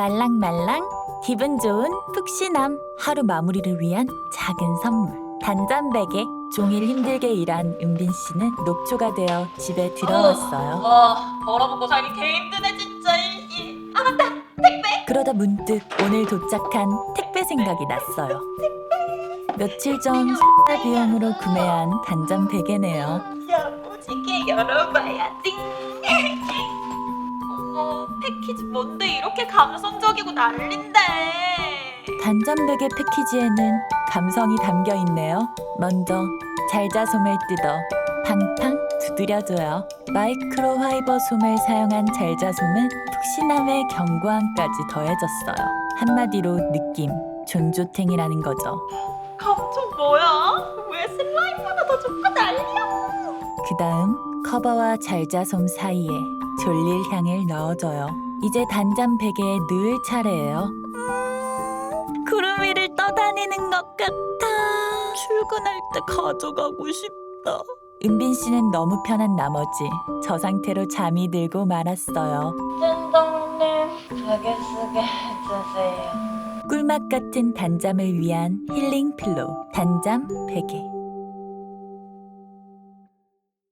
말랑말랑 기분 좋은 푹신함 하루 마무리를 위한 작은 선물 단잠 베개 종일 힘들게 일한 은빈 씨는 녹초가 되어 집에 들어왔어요. 와 벌어먹고 살기 개 힘드네 진짜 이. 아 맞다 그러다 문득 오늘 도착한 택배 생각이 났어요. 며칠 전 X 비용으로 구매한 단잠 베개네요. 야무지게 열어봐야지 패키지 뭔데 이렇게 감성적이고 난린데 단잠 베개 패키지에는 감성이 담겨 있네요. 먼저 잘자 솜을 뜯어 팡팡 두드려줘요. 마이크로 파이버 솜을 사용한 잘자 솜은 푹신함에 견고함까지 더해졌어요. 한마디로 느낌 존조탱이라는 거죠. 감정 뭐야? 왜 슬라임보다 더 좋고 난리야 그 다음 커버와 잘자 솜 사이에 졸릴 향을 넣어줘요. 이제 단잠 베개에 넣을 차례예요. 음, 구름 위를 떠다니는 것 같아. 출근할 때 가져가고 싶다. 은빈 씨는 너무 편한 나머지 저 상태로 잠이 들고 말았어요. 찐동님 베개 쓰게 해주세요 꿀맛 같은 단잠을 위한 힐링 필로우 단잠 베개.